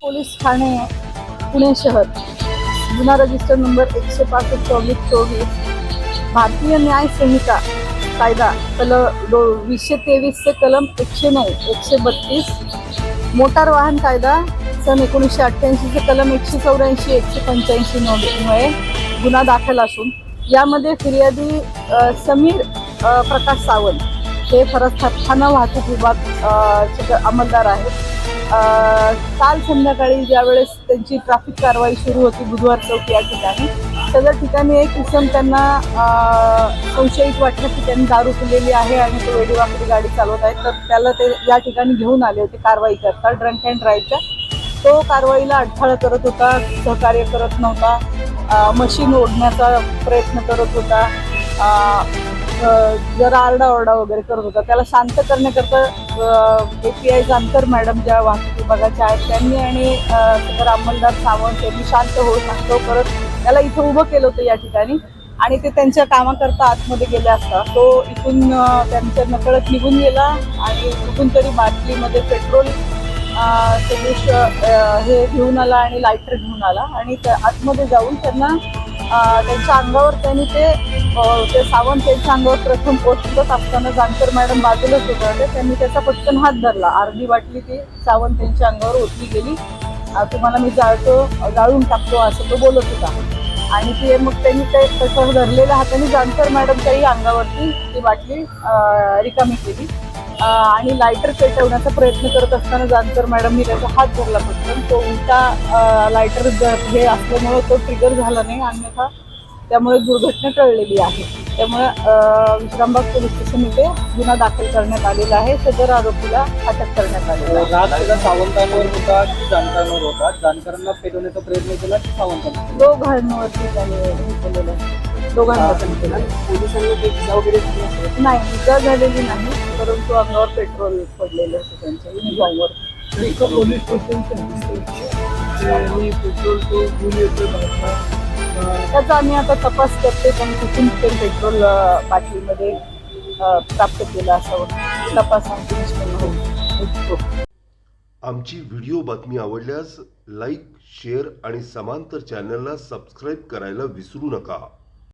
Police Thane Pune शहर. गुन्हा register number एकशे पासष्ट चोवीस चोवीस. भारतीय न्याय संहिता कायदा कल दो वीसशे तेवीसचे कलम एकशे नऊ एकशे बत्तीस. मोटार वाहन कायदा सन एकोणीसशे अठ्ठ्याऐंशीचे कलम एकशे चौऱ्याऐंशी एकशे पंच्याऐंशी नोंदणीमुळे गुन्हा दाखल असून यामध्ये फिर्यादी समीर प्रकाश सावंत हे फरज ठाणा वाहतूक विभाग अंमलदार आहेत. काल संध्याकाळी ज्यावेळेस त्यांची ट्रॅफिक कारवाई सुरू होती बुधवार चौक या ठिकाणी सगळ्या ठिकाणी एक इसम त्यांना संशयित वाटलं की त्यांनी दारू पिलेली आहे आणि ते वेडीवाकडी गाडी चालवत आहेत. तर त्याला ते या ठिकाणी घेऊन आले होते कारवाई करता ड्रंक अँड ड्राईव्हच्या तो कारवाईला अडथळा करत होता सहकार्य करत नव्हता. मशीन ओढण्याचा प्रयत्न करत होता. जरा आरडाओरडा वगैरे करत होता. त्याला शांत करण्याकरता A P I Jankar madam ज्या वाहतूक विभागाच्या आहेत त्यांनी आणि सदर अंमलदार सावंत यांनी शांत होऊन शांत करत त्याला इथं उभं केलं होतं या ठिकाणी. आणि ते त्यांच्या कामाकरता आतमध्ये गेले असता तो इथून त्यांच्या नकळत निघून गेला आणि कुठून तरी बाटलीमध्ये पेट्रोल अ, हे घेऊन आला आणि लायटर घेऊन आला आणि त्या आतमध्ये जाऊन त्यांना त्यांच्या अंगावर त्यांनी ते ते सावंत त्यांच्या अंगावर प्रथम पोचत असताना जानकर मॅडम बाजूलाच होते त्यांनी त्याचा पटकन हात धरला. अर्धी वाटली ती सावंत त्यांच्या अंगावर ओतली गेली. तुम्हाला मी जाळतो जाळून टाकतो असं तो बोलत होता. आणि ते मग त्यांनी ते तसं धरलेल्या हाताने जानकर मॅडमच्याही अंगावरती ती बाटली रिकामी केली. आणि लायटर पेटवण्याचा प्रयत्न करत असताना जानकर मॅडमनी त्याचा हात धरला पटकन. तो उलटा लायटर हे असल्यामुळे तो ट्रिगर झाला नाही. अन्यथा त्यामुळे दुर्घटना टळलेली आहे. त्यामुळे विश्रामबाग पोलीस स्टेशन इथे गुन्हा दाखल करण्यात आलेला आहे. सदर आरोपीला अटक करण्यात आहे. राग त्याला सावंतांवर होता की जानकरांवर होता? जानकरांना पेटवण्याचा प्रयत्न केला की सावंतांना दोघांवरती त्याने हे केलेलं केलं. पोलिसांना वगैरे असेल. नाही इजा झालेली नाही परंतु अंगावर पेट्रोल पडलेलं होतं त्यांच्या युनिफॉर्मवर एका पोलीस स्टेशनच्या पेट्रोल तो घेऊन येतो त्याचा आम्ही आता तपास करते पण कुठून ते पेट्रोल बाटलीमध्ये प्राप्त केलं असावं. तपास निष्पन्न होईल. आमची व्हिडिओ बातमी आवडल्यास लाईक शेअर आणि समांतर चॅनलला सबस्क्राईब करायला विसरू नका.